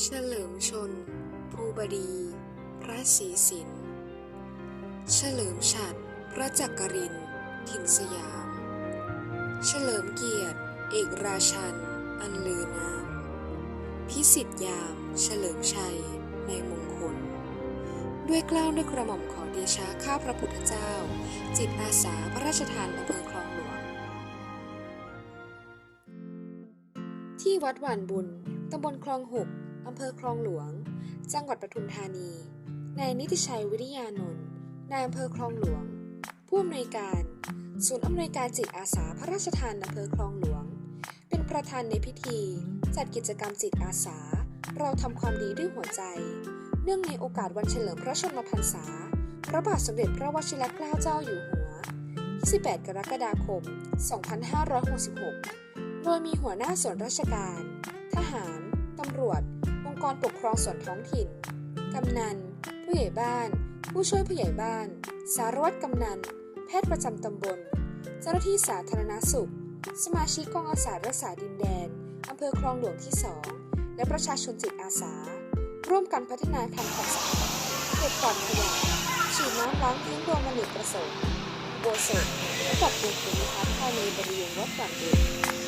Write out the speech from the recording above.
เฉลิมชน ภูบดี พระศรีสิน เฉลิมฉัตรพระจักริน ถิ่นสยาม เฉลิมเกียรติ เอกราชัน อันลือนาม พิสิทธิ์ยาม เฉลิมชัย ในมงคล ด้วยกล้าวด้วยกระหม่อมขอเดชะข้าพระพุทธเจ้า จิตอาสาพระราชทานอำเภอคลองหลวง ที่วัดหวานบุญ ตำบลคลองหก อำเภอคลองหลวง จังหวัดปทุมธานี นายนิติชัยวิทยานนท์นายอำเภอคลองหลวง ผู้อำนวยการ ศูนย์อำนวยการจิตอาสาพระราชทานอำเภอคลองหลวง เป็นประธานในพิธี จัดกิจกรรมจิตอาสา เราทำความดีด้วยหัวใจ เนื่องในโอกาสวันเฉลิมพระชนมพรรษา พระบาทสมเด็จพระวชิรเกล้าเจ้าอยู่หัว 28 กรกฎาคม 2566 โดยมีหัวหน้าส่วนราชการ ทหาร ตำรวจ กรปกครองส่วนท้องถิ่น กำนัน ผู้ใหญ่บ้าน ผู้ช่วยผู้ใหญ่บ้าน สารวัตรกำนัน แพทย์ประจำตำบล เจ้าหน้าที่สาธารณสุข สมาชิกกองอาสารักษาดินแดน อำเภอคลองหลวงที่ 2 และประชาชนจิตอาสา ร่วมกันพัฒนาทางความสะอาดเก็บกวาดขยะฉีดน้ำล้างพื้นโดยมเนกประสงค์โบสถ์และปรับปรุงภูมิทัศน์ภายในบริเวณวัดหวานบุญ